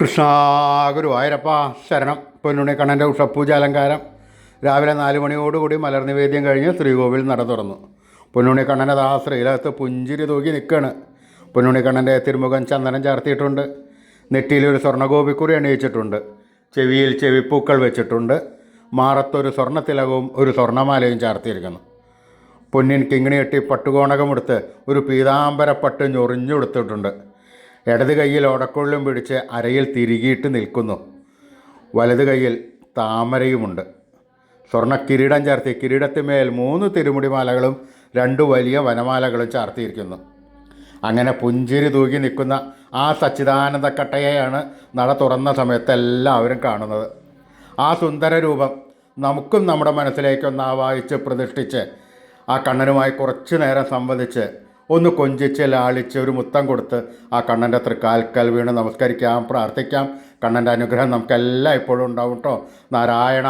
കൃഷ്ണ ഗുരുവായൂരപ്പ ശരണം. പൊന്നുണിക്കണ്ണന്റെ ഉഷപ്പൂജ അലങ്കാരം രാവിലെ നാല് മണിയോടുകൂടി മലർനിവേദ്യം കഴിഞ്ഞ് ശ്രീകോവിൽ നട തുറന്നു. പൊന്നുണിക്കണ്ണന്റെ ദാ ശ്രീലകത്ത് പുഞ്ചിരി തൂക്കി നിൽക്കുകയാണ് പൊന്നുണിക്കണ്ണന്റെ തിരുമുഖം ചന്ദനം ചാർത്തിയിട്ടുണ്ട്. നെറ്റിയിൽ ഒരു സ്വർണഗോപിക്കുറി അണിയിച്ചിട്ടുണ്ട്. ചെവിയിൽ ചെവിപ്പൂക്കൾ വെച്ചിട്ടുണ്ട്. മാറത്തൊരു സ്വർണത്തിലകവും ഒരു സ്വർണമാലയും ചാർത്തിയിരിക്കുന്നു. പൊന്നിൻ കിങ്ങിണിയെട്ടി പട്ടുകോണകമെടുത്ത് ഒരു പീതാംബരപ്പട്ട് ഞൊറിഞ്ഞുകൊടുത്തിട്ടുണ്ട്. ഇടത് കൈയിൽ ഓടക്കൊള്ളും പിടിച്ച് അരയിൽ തിരികിയിട്ട് നിൽക്കുന്നു. വലത് കൈയിൽ താമരയുമുണ്ട്. സ്വർണ കിരീടം ചാർത്തി കിരീടത്തിന്മേൽ മൂന്ന് തിരുമുടിമാലകളും രണ്ട് വലിയ വനമാലകളും ചാർത്തിയിരിക്കുന്നു. അങ്ങനെ പുഞ്ചിരി തൂകി നിൽക്കുന്ന ആ സച്ചിദാനന്ദ കട്ടയെയാണ് നട തുറന്ന സമയത്ത് എല്ലാവരും കാണുന്നത്. ആ സുന്ദര രൂപം നമുക്കും നമ്മുടെ മനസ്സിലേക്കൊന്ന് ആവാഹിച്ച് പ്രതിഷ്ഠിച്ച് ആ കണ്ണനുമായി കുറച്ചു നേരം സംവദിച്ച് ഒന്ന് കൊഞ്ചിച്ച് ലാളിച്ച് ഒരു മുത്തം കൊടുത്ത് ആ കണ്ണന്റെ തൃക്കാൽക്കൽ വീണ് നമസ്കരിക്കാം പ്രാർത്ഥിക്കാം. കണ്ണന്റെ അനുഗ്രഹം നമുക്കെല്ലാം ഇപ്പോഴും ഉണ്ടാവും കേട്ടോ നാരായണ